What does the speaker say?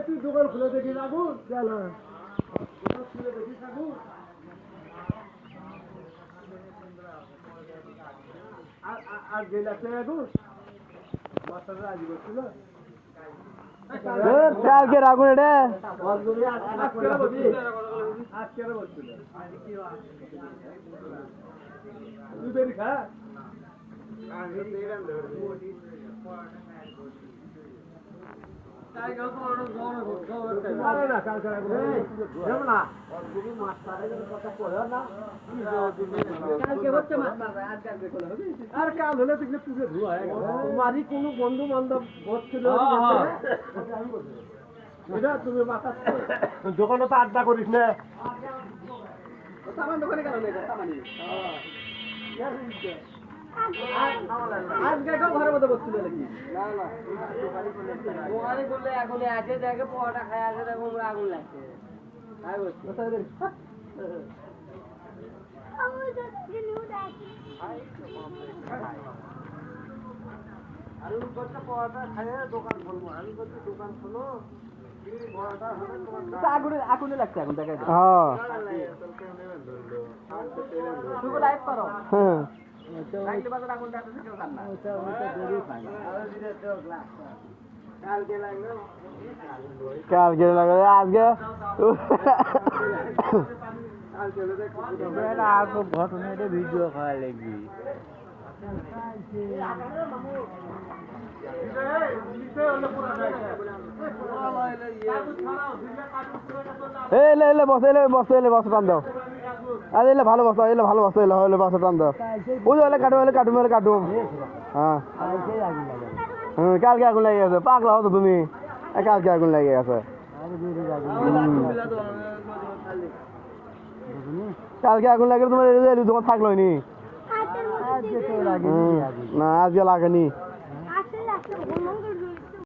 তুই দোকান খুলে দেখি আগুন খুলে দেখি আগুন আর- আর- আর আগুন এটা। আজকে বলছিল তুই বেরি খা আরে কাল হলে দেখলে পুজো ধোয়া তোমারই কোনো বন্ধু বান্ধব বসছিল এটা তুমি মাথা দোকানে তো আড্ডা করিস না। আজকে ঘরের মধ্যে বসছিল নাকি? ওখানে করলে এখন আছে দেখে পোহাটা খায় আছে দেখো আগুন লাগছে। তাই বলছি। আমি করতে পোহাটা খাইয়ে দোকান খুলবো আমি করছি দোকান খুলো। আগুনে আগুনে লাগছে এখন দেখে হ্যাঁ। লাইভ করো। হ্যাঁ। বাজার আগুন কেউ জান না? কালকে লাগল কালকে লাগে আজকে দেখ ঘটনাটা ভিডিও খাওয়া লাগবি। এলে এলে বস এলে বস এলে বস টান দাও এলে ভালো বস এলে ভালো বস এলে এলে বস টান দাও ওই এলে কাটুম এলে হ্যাঁ হুম কালকে আগুন লেগে গেছে পাগলা হতো তুমি কালকে আগুন লেগে গেছে কালকে আগুন লাগে তোমার তোমার থাকল নি না আজকে লাগেনি Eu nunca